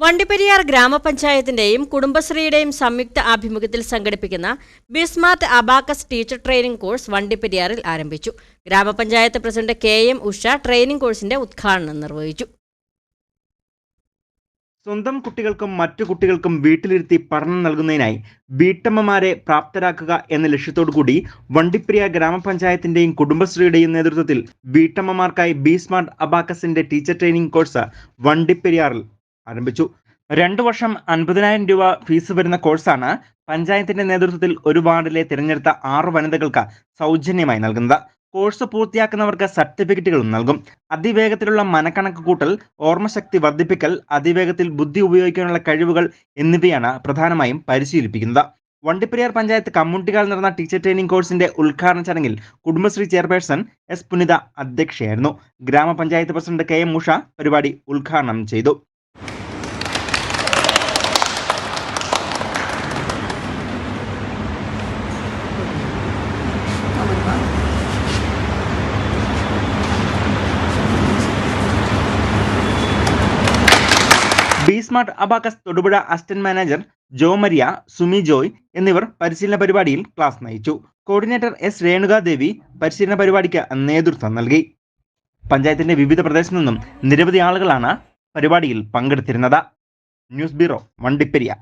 വണ്ടിപ്പെരിയാർ ഗ്രാമപഞ്ചായത്തിന്റെയും കുടുംബശ്രീയുടെയും സംയുക്ത ആഭിമുഖ്യത്തിൽ സംഘടിപ്പിക്കുന്ന B Smart Abacus teacher training course വണ്ടിപ്പെരിയാറിൽ ആരംഭിച്ചു. ഗ്രാമപഞ്ചായത്ത് president K M Usha training കോഴ്സിന്റെ ഉദ്ഘാടനം നിർവഹിച്ചു. സ്വന്തം കുട്ടികൾക്കും മറ്റു കുട്ടികൾക്കും വീട്ടിലിരുത്തി പഠനം നൽകുന്നതിനായി വീട്ടമ്മമാരെ പ്രാപ്തരാക്കുക എന്ന കൂടി വണ്ടിപ്രിയ ഗ്രാമപഞ്ചായത്തിന്റെയും കുടുംബശ്രീയുടെയും നേതൃത്വത്തിൽ വീട്ടമ്മമാർക്കായി ബി സ്മാർട്ട് അബാക്കസിന്റെ ടീച്ചർ ട്രെയിനിംഗ് കോഴ്സ് വണ്ടിപ്പെരിയാറിൽ ആരംഭിച്ചു. രണ്ടു വർഷം അൻപതിനായിരം രൂപ ഫീസ് വരുന്ന കോഴ്സാണ് പഞ്ചായത്തിന്റെ നേതൃത്വത്തിൽ ഒരു വാർഡിലെ തിരഞ്ഞെടുത്ത ആറ് വനിതകൾക്ക് സൗജന്യമായി നൽകുന്നത്. കോഴ്സ് പൂർത്തിയാക്കുന്നവർക്ക് സർട്ടിഫിക്കറ്റുകളും നൽകും. അതിവേഗത്തിലുള്ള മനക്കണക്ക് കൂട്ടൽ ഓർമ്മശക്തി വർദ്ധിപ്പിക്കൽ അതിവേഗത്തിൽ ബുദ്ധി ഉപയോഗിക്കാനുള്ള കഴിവുകൾ എന്നിവയാണ് പ്രധാനമായും പരിശീലിപ്പിക്കുന്നത്. വണ്ടിപ്പെരിയാർ പഞ്ചായത്ത് കമ്മ്യൂണിറ്റികൾ നടന്ന ടീച്ചർ ട്രെയിനിംഗ് കോഴ്സിന്റെ ഉദ്ഘാടന ചടങ്ങിൽ കുടുംബശ്രീ ചെയർപേഴ്സൺ എസ് പുനിത അധ്യക്ഷയായിരുന്നു. ഗ്രാമപഞ്ചായത്ത് പ്രസിഡന്റ് കെ എം ഉഷ പരിപാടി ഉദ്ഘാടനം ചെയ്തു. B Smart Abacus Thodupuzha assistant manager Jo Maria Sumi Joy എന്നിവർ പരിശീലന പരിപാടിയിൽ ക്ലാസ് നയിച്ചു. കോർഡിനേറ്റർ എസ് രേണുകാദേവി പരിശീലന പരിപാടിക്ക് നേതൃത്വം നൽകി. പഞ്ചായത്തിന്റെ വിവിധ പ്രദേശത്തു നിന്നും നിരവധി ആളുകളാണ് പരിപാടിയിൽ പങ്കെടുത്തിരുന്നത്. News bureau Vandiperiyar.